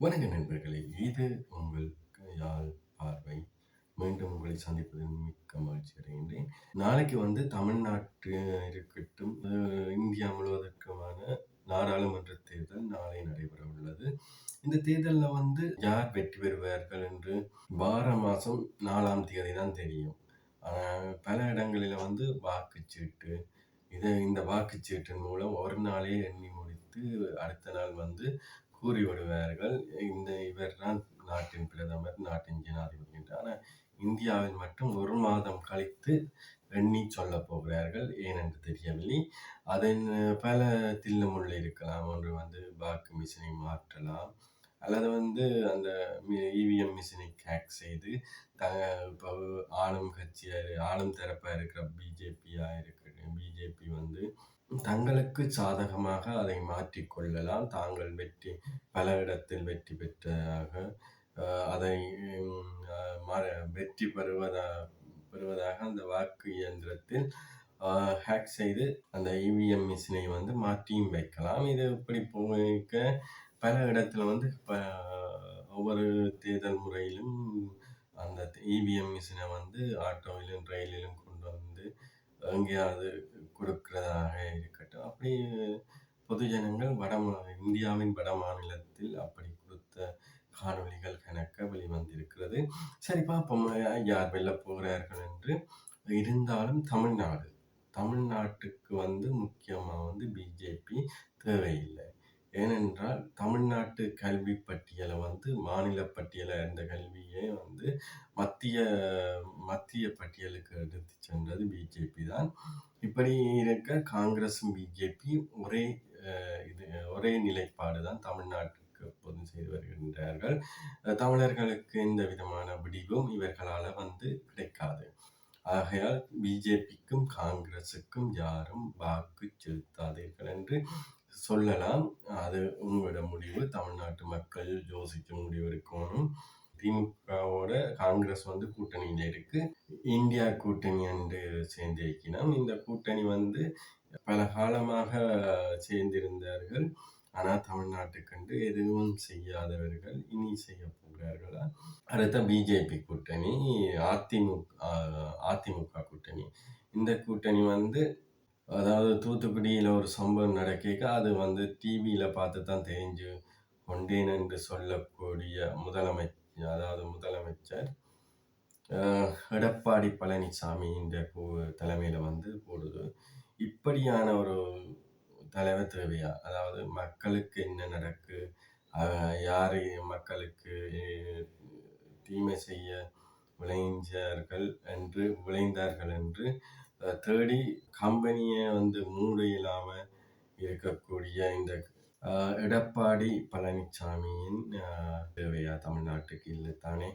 வணக்க நண்பர்களே இது உங்கள் யாழ் பார்வை. மீண்டும் உங்களை சந்திப்பதில் மிக்க மகிழ்ச்சி அடைகின்றேன். நாளைக்கு வந்து தமிழ்நாட்டு இருக்கட்டும் இந்தியா முழுவதற்குமான நாடாளுமன்ற தேர்தல் நாளை நடைபெற உள்ளது. இந்த தேர்தலில் வந்து யார் வெற்றி பெறுவார்கள் என்று வார மாதம் நாலாம் தேதி தான் தெரியும். ஆனால் பல இடங்களில் வந்து வாக்குச்சீட்டு இதை இந்த வாக்குச்சீட்டின் மூலம் ஒரு நாளே எண்ணி முடித்து அடுத்த நாள் வந்து கூறி வருவார்கள் இந்த இவர் தான் நாட்டின் பிரதமர் நாட்டின் ஜனாதிபதி என்று ஆனால் இந்தியாவில் மட்டும் ஒரு மாதம் கழித்து எண்ணி சொல்ல போகிறார்கள். ஏனென்று தெரியவில்லை. அதன் பல தில்லமுள்ள இருக்கலாம். ஒன்று வந்து வாக்கு மிஷினை மாற்றலாம். அல்லது வந்து அந்த இவிஎம் மிஷினை ஹேக் செய்து த இப்போ ஆளும் கட்சியாக ஆளும் தரப்பாக இருக்கிற பிஜேபியாக இருக்கிற பிஜேபி வந்து தங்களுக்கு சாதகமாக அதை மாற்றிக்கொள்ளலாம் தாங்கள் வெற்றி பல இடத்தில் வெற்றி பெற்றதாக அஹ், அதை அஹ், வெற்றி பெறுவதா பெறுவதாக அந்த வாக்கு இயந்திரத்தில் ஹேக் செய்து அந்த இவிஎம் மிஷினை வந்து மாற்றியும் வைக்கலாம். இது இப்படி போக பல இடத்துல வந்து ப- ஒவ்வொரு தேர்தல் முறையிலும் அந்த இவிஎம் மிஷினை வந்து ஆட்டோவிலும் ரயிலிலும் கொண்டு வந்து எங்கேயாவது கொடுக்கிறதாக இருக்கட்டும். அப்படி பொதுஜனங்கள் வட இந்தியாவின் வட மாநிலத்தில் அப்படி கொடுத்த காணொளிகள் கணக்க வெளிவந்திருக்கிறது. சரி பார்ப்போம். யார் வெல்ல போகிறார்கள் என்று. இருந்தாலும் தமிழ்நாடு. தமிழ்நாட்டுக்கு வந்து முக்கியமாக வந்து பிஜேபி தேவையில்லை. ஏனென்றால் தமிழ்நாட்டு கல்வி பட்டியலை வந்து மாநில பட்டியலை இந்த கல்வியை வந்து மத்திய மத்திய பட்டியலுக்கு எடுத்து சென்றது பிஜேபி தான். இப்படி இருக்க காங்கிரஸும் பிஜேபி ஒரே இது ஒரே நிலைப்பாடு தான் தமிழ்நாட்டுக்கு எப்போதும் செய்து வருகின்றார்கள். தமிழர்களுக்கு எந்த விதமான விடிவும் இவர்களால் வந்து கிடைக்காது. ஆகையால் பிஜேபிக்கும் காங்கிரஸுக்கும் யாரும் வாக்கு செலுத்தாதீர்கள் என்று சொல்லலாம். அது உங்களோட முடிவு. தமிழ்நாட்டு மக்கள் யோசிக்க முடிவு இருக்கணும் திமுகவோட காங்கிரஸ் வந்து கூட்டணியில் இருக்கு. இந்தியா கூட்டணி என்று சேர்ந்திருக்கிறோம் இந்த கூட்டணி வந்து பல காலமாக சேர்ந்திருந்தார்கள். ஆனால் தமிழ்நாட்டுக்கண்டு எதுவும் செய்யாதவர்கள் இனி செய்ய போகிறார்களா? அடுத்த பிஜேபி கூட்டணி அதிமுக அதிமுக கூட்டணி. இந்த கூட்டணி வந்து அதாவது தூத்துக்குடியில் ஒரு சம்பவம் நடக்க அது வந்து டிவியில் பார்த்து தான் தெரிஞ்சு கொண்டேன் என்று சொல்லக்கூடிய முதலமைச்சர் அதாவது முதலமைச்சர் ஆஹ், எடப்பாடி பழனிசாமி என்ற தலைமையில் வந்து போடுது. இப்படியான ஒரு தலைவர் தேவையா? அதாவது மக்களுக்கு என்ன நடக்கு? யார் யாரு மக்களுக்கு தீமை செய்ய விளைஞ்சார்கள் என்று விளைந்தார்கள் என்று தேடி கம்பெனியை வந்து மூட இல்லாமல் இருக்கக்கூடிய இந்த எடப்பாடி பழனிசாமியின் தேவையா தமிழ்நாட்டுக்கு இல்லை தானே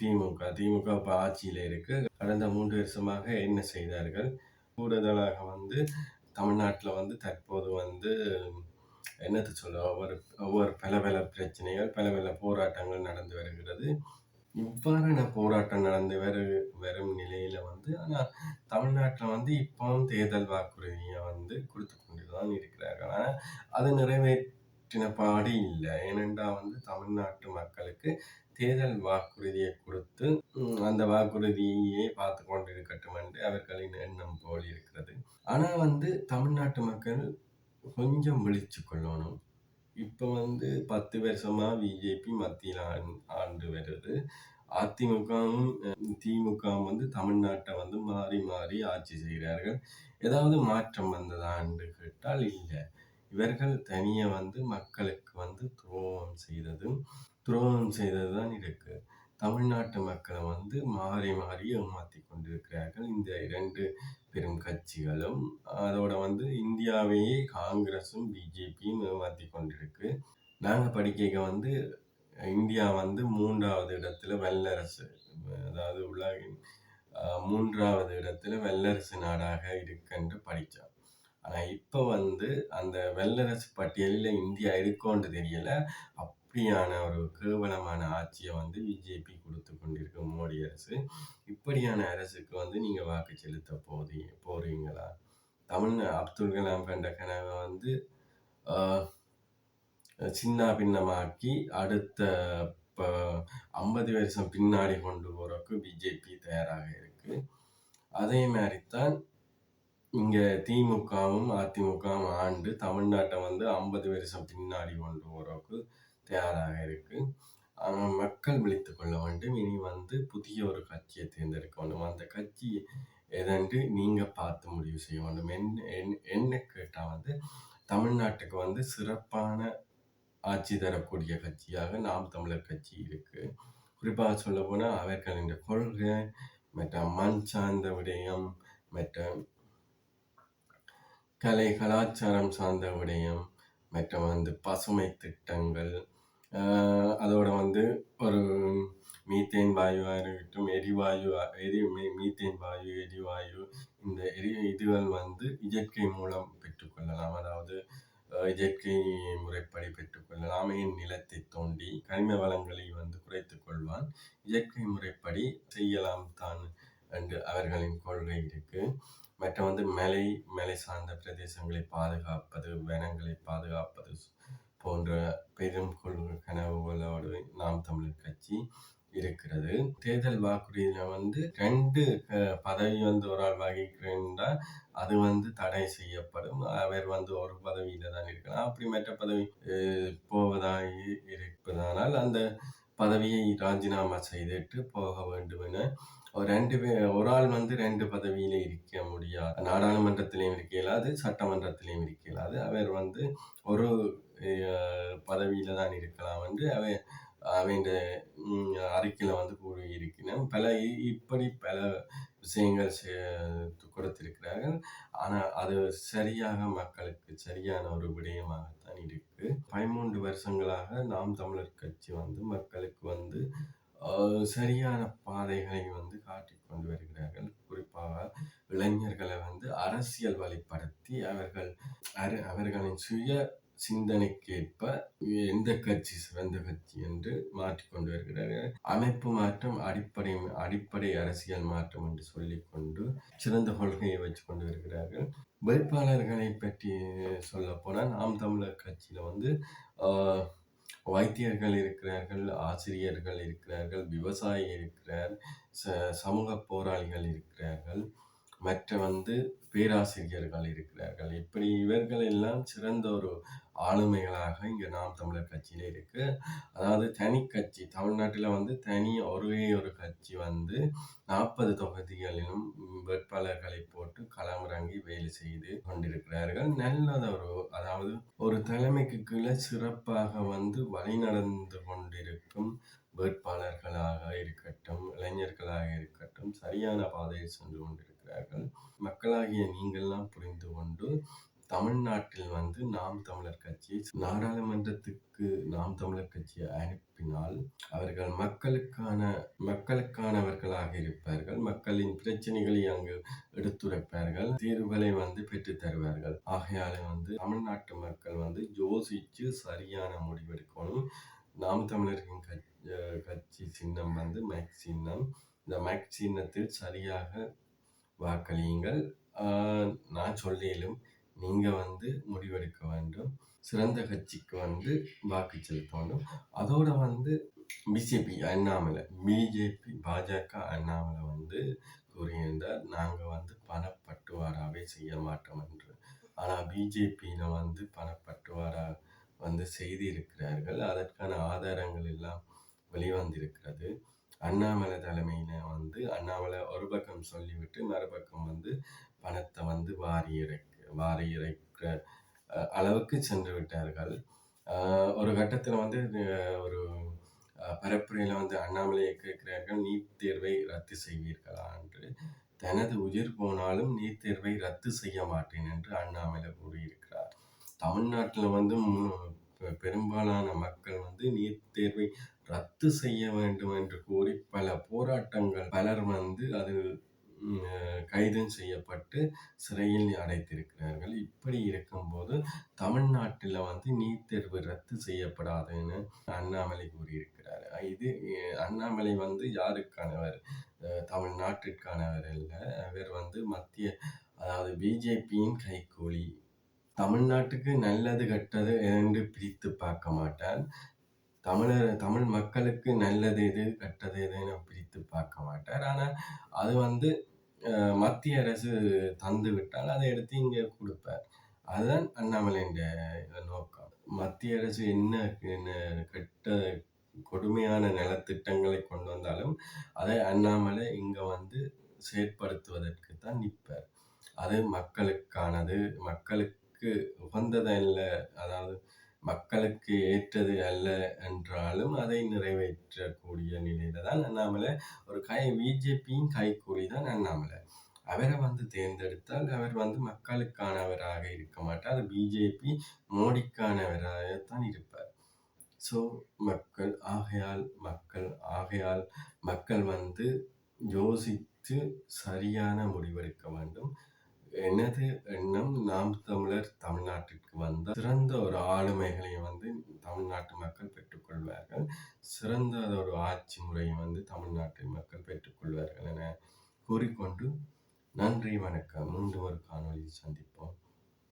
திமுக. திமுக இப்போ ஆட்சியில் இருக்கு. கடந்த மூன்று வருஷமாக என்ன செய்தார்கள்? கூடுதலாக வந்து தமிழ்நாட்டில் வந்து தற்போது வந்து என்னத்தை சொல்ல ஒவ்வொரு ஒவ்வொரு பல பல பிரச்சனைகள் பல பல போராட்டங்கள் நடந்து வருகிறது. இவ்வாறான போராட்டம் நடந்து வரு வரும் நிலையில வந்து ஆனால் தமிழ்நாட்டில் வந்து இப்போவும் தேர்தல் வாக்குறுதியை வந்து கொடுத்து கொண்டு தான் இருக்கிறார்கள். ஆனால் அது நிறைவேற்றின பாடு இல்லை. ஏனென்றால் வந்து தமிழ்நாட்டு மக்களுக்கு தேர்தல் வாக்குறுதியை கொடுத்து அந்த வாக்குறுதியே பார்த்து கொண்டு இருக்கட்டும் என்று அவர்களின் எண்ணம் போல் இருக்கிறது ஆனால் வந்து தமிழ்நாட்டு மக்கள் கொஞ்சம் விழிச்சு கொள்ளணும். இப்போ வந்து பத்து வருஷமா பிஜேபி மத்தியில் ஆண்- ஆண்டு வருது. அதிமுகவும் திமுகவும் வந்து தமிழ்நாட்டை வந்து மாறி மாறி ஆட்சி செய்கிறார்கள். ஏதாவது மாற்றம் வந்ததா என்று கேட்டால் இல்லை. இவர்கள் தனியாக வந்து மக்களுக்கு வந்து துரோகம் செய்ததும் துரோகம் செய்தது தான் இருக்குது தமிழ்நாட்டு மக்களை வந்து மாறி மாறி ஏமாற்றி கொண்டிருக்கிறார்கள். இந்த இரண்டு பெரும் கட்சிகளும் அதோட வந்து இந்தியாவையே காங்கிரஸும் பிஜேபியும் ஏமாற்றி கொண்டிருக்கு. நாங்கள் படிக்க வந்து இந்தியா வந்து மூன்றாவது இடத்துல வல்லரசு அதாவது உலகின் மூன்றாவது இடத்துல வல்லரசு நாடாக இருக்குன்னு படித்தோம் ஆனால் இப்போ வந்து அந்த வல்லரசு பட்டியலில் இந்தியா இருக்கோன்னு அப் இப்படியான ஒரு கேவலமான ஆட்சியை வந்து பிஜேபி கொடுத்து கொண்டிருக்கு மோடி அரசு. இப்படியான அரசுக்கு வந்து நீங்கள் வாக்கு செலுத்த போதி போறீங்களா? தமிழ் அப்துல் கலாம் கண்ட கனவை வந்து சின்ன பின்னமாக்கி அடுத்த இப்போ ஐம்பது வருஷம் பின்னாடி கொண்டு போகிறக்கு பிஜேபி தயாராக இருக்கு. அதே மாதிரி தான் இங்கே திமுகவும் அதிமுகவும் ஆண்டு தமிழ்நாட்டை வந்து ஐம்பது வருஷம் பின்னாடி கொண்டு போகிறக்கு தயாராக இருக்கு? மக்கள் விழித்து கொள்ள வேண்டும். இனி வந்து புதிய ஒரு கட்சியை தேர்ந்தெடுக்க வேண்டும். அந்த கட்சி எதென்று நீங்கள் பார்த்து முடிவு செய்ய வேண்டும். என் என்ன கேட்டால் வந்து தமிழ்நாட்டுக்கு வந்து சிறப்பான ஆட்சி தரக்கூடிய கட்சியாக நாம் தமிழர் கட்சி இருக்கு. குறிப்பாக சொல்ல போனால் அவர்களின் கொள்கை மற்ற மண் சார்ந்த விடயம் மற்ற கலை கலாச்சாரம் சார்ந்த விடயம் மற்ற வந்து பசுமை திட்டங்கள் அதோட வந்து ஒரு மீத்தேன் வாயுவாக இருக்கட்டும் எரிவாயு எரி மீத்தேன் வாயு எரிவாயு இந்த எரி இதுகள் வந்து இயற்கை மூலம் பெற்றுக்கொள்ளலாம். அதாவது இயற்கை முறைப்படி பெற்றுக்கொள்ளலாம். ஏன் நிலத்தை தோண்டி கனிம வளங்களை வந்து குறைத்து கொள்வான். இயற்கை முறைப்படி செய்யலாம் தான் என்று அவர்களின் கொள்கை இருக்கு. மற்ற வந்து மலை மலை சார்ந்த பிரதேசங்களை பாதுகாப்பது வனங்களை பாதுகாப்பது போன்ற பெரும் கொள்கை கனவுகளோடு நாம் தமிழர் கட்சி இருக்கிறது. தேர்தல் வாக்குறுதியில வந்து ரெண்டு பதவி வந்து ஒரு ஆள் வகிக்கின்றால் அது வந்து தடை செய்யப்படும். அவர் வந்து ஒரு பதவியில தான் இருக்கலாம். அப்படி மற்ற பதவி போவதாக இருப்பதானால் அந்த பதவியை ராஜினாமா செய்துட்டு போக வேண்டும் என ரெண்டு பேர் ஒரு ஆள் வந்து ரெண்டு பதவியில இருக்க முடியாது. நாடாளுமன்றத்திலையும் இருக்க இயலாது சட்டமன்றத்திலையும் இருக்க இயலாது. அவர் வந்து ஒரு பதவியில தான் இருக்கலாம் என்று அவன் அவன் அறிக்கையில் வந்து கூறியிருக்கிறேன். பல இப்படி பல விஷயங்கள் கொடுத்திருக்கிறார்கள். ஆனால் அது சரியாக மக்களுக்கு சரியான ஒரு விடயமாகத்தான் இருக்கு. பதிமூன்று வருஷங்களாக நாம் தமிழர் கட்சி வந்து மக்களுக்கு வந்து சரியான பாதைகளை வந்து காட்டிக்கொண்டு வருகிறார்கள். குறிப்பாக இளைஞர்களை வந்து அரசியல் வழிப்படுத்தி அவர்கள் அவர்களின் சுய சிந்தனைக்கேற்ப எந்த கட்சி சிறந்த கட்சி என்று மாற்றிக்கொண்டு வருகிறார்கள் அமைப்பு மாற்றம் அடிப்படை அடிப்படை அரசியல் மாற்றம் என்று சொல்லிக்கொண்டு சிறந்த கொள்கையை வச்சு கொண்டு வருகிறார்கள். வேட்பாளர்களை பற்றி சொல்ல போனால் நாம் தமிழர் கட்சியில் வந்து வைத்தியர்கள் இருக்கிறார்கள் ஆசிரியர்கள் இருக்கிறார்கள் விவசாயி இருக்கிறார் ச சமூக போராளிகள் இருக்கிறார்கள். மற்ற வந்து பேராசிரியர்கள் இருக்கிறார்கள். இப்படி இவர்கள் எல்லாம் சிறந்த ஒரு ஆளுமைகளாக இங்கே நாம் தமிழர் கட்சியில் இருக்கு. அதாவது தனி கட்சி தமிழ்நாட்டில் வந்து தனி ஒரே ஒரு கட்சி வந்து நாற்பது தொகுதிகளிலும் வேட்பாளர்களை போட்டு களமிறங்கி வேலை செய்து கொண்டிருக்கிறார்கள். நல்லதொரு அதாவது ஒரு தலைமைக்கு கீழே சிறப்பாக வந்து வழிநடந்து கொண்டிருக்கும் வேட்பாளர்களாக இருக்கட்டும் இளைஞர்களாக இருக்கட்டும் சரியான பாதையில் சென்று கொண்டிருக்கும் கொண்டிருக்கிறார்கள் மக்களாகிய நீங்கள்லாம் புரிந்து கொண்டு தமிழ்நாட்டில் வந்து நாம் தமிழர் கட்சி நாடாளுமன்றத்துக்கு நாம் தமிழர் கட்சியை அனுப்பினால் அவர்கள் மக்களுக்கான மக்களுக்கானவர்களாக இருப்பார்கள். மக்களின் பிரச்சனைகளை அங்கு எடுத்துரைப்பார்கள். தீர்வுகளை வந்து பெற்று தருவார்கள். ஆகையால வந்து தமிழ்நாட்டு மக்கள் வந்து யோசிச்சு சரியான முடிவெடுக்கணும் நாம் தமிழர்களின் கட்சி சின்னம் வந்து மேக் சின்னம். இந்த மேக் சின்னத்தில் சரியாக வாக்களியுங்கள். நான் சொல்லிலும் நீங்கள் வந்து முடிவெடுக்க வேண்டும். சிறந்த கட்சிக்கு வந்து வாக்கு செலுத்த வேண்டும். அதோட வந்து பிஜேபி அண்ணாமலை பிஜேபி பாஜக அண்ணாமலை வந்து கூறியிருந்தார் நாங்கள் வந்து பணப்பட்டுவாராவே செய்ய மாட்டோம் என்று. ஆனால் பிஜேபியில் வந்து பணப்பட்டுவாரா வந்து செய்திருக்கிறார்கள். அதற்கான ஆதாரங்கள் எல்லாம் வெளிவந்திருக்கிறது. அண்ணாமலை தலைமையில் வந்து அண்ணாமலை ஒரு பக்கம் சொல்லிவிட்டு மறுபக்கம் வந்து பணத்தை வந்து வாரி இறைக்க வாரி இறைக்கிற அளவுக்கு சென்று விட்டார்கள். ஒரு கட்டத்தில் வந்து ஒரு பரப்புரையில் வந்து அண்ணாமலையை கேட்கிறார்கள் நீட் தேர்வை ரத்து செய்வீர்களா? என்று. தனது உயிர் போனாலும் நீட் தேர்வை ரத்து செய்ய மாட்டேன் என்று அண்ணாமலை கூறியிருக்கிறார். தமிழ்நாட்டில் வந்து பெரும்பாலான மக்கள் வந்து நீட் தேர்வை ரத்து செய்ய வேண்டும் என்று கூறி பல போராட்டங்கள் பலர் வந்து அது கைது செய்யப்பட்டு சிறையில் அடைத்திருக்கிறார்கள். இப்படி இருக்கும்போது தமிழ்நாட்டில் வந்து நீட் தேர்வு ரத்து செய்யப்படாதுன்னு அண்ணாமலை கூறியிருக்கிறார். இது அண்ணாமலை வந்து யாருக்கானவர்? தமிழ்நாட்டிற்கானவர் இல்லை அவர் வந்து மத்திய அதாவது பிஜேபியின் கைகூலி. தமிழ்நாட்டுக்கு நல்லது கெட்டது என்று பிரித்து பார்க்க மாட்டார். தமிழர் தமிழ் மக்களுக்கு நல்லது எது கெட்டது எதுன்னு பிரித்து பார்க்க மாட்டார். ஆனால் அது வந்து மத்திய அரசு தந்து விட்டால் அதை எடுத்து இங்கே கொடுப்பார். அதுதான் அண்ணாமலையின் நோக்கம். மத்திய அரசு என்ன என்ன கெட்ட கொடுமையான நலத்திட்டங்களை கொண்டு வந்தாலும் அதை அண்ணாமலை இங்கே வந்து செயற்படுத்துவதற்கு தான் நிற்பார். அது மக்களுக்கானது மக்களுக்கு மக்களுக்கு உகந்தது அல்ல அதாவது மக்களுக்கு ஏற்றது அல்ல என்றாலும் அதை நிறைவேற்றக்கூடிய நிலையில தான் அண்ணாமலை. ஒரு கை பிஜேபியின் கைக்கூலி தான் அண்ணாமலை. அவரை வந்து தேர்ந்தெடுத்தால் அவர் வந்து மக்களுக்கானவராக இருக்க மாட்டார். அது பிஜேபி மோடிக்கானவராகத்தான் இருப்பார். ஸோ மக்கள் ஆகையால் மக்கள் ஆகையால் மக்கள் வந்து யோசித்து சரியான முடிவெடுக்க வேண்டும். எனது எண்ணம் நாம் தமிழர் தமிழ்நாட்டிற்கு வந்த சிறந்த ஒரு ஆளுமைகளை வந்து தமிழ்நாட்டு மக்கள் பெற்றுக்கொள்வார்கள் சிறந்த ஒரு ஆட்சி முறையை வந்து தமிழ்நாட்டு மக்கள் பெற்றுக்கொள்வார்கள் என கூறிக்கொண்டு நன்றி வணக்கம். மீண்டும் ஒரு காணொலியில் சந்திப்போம்.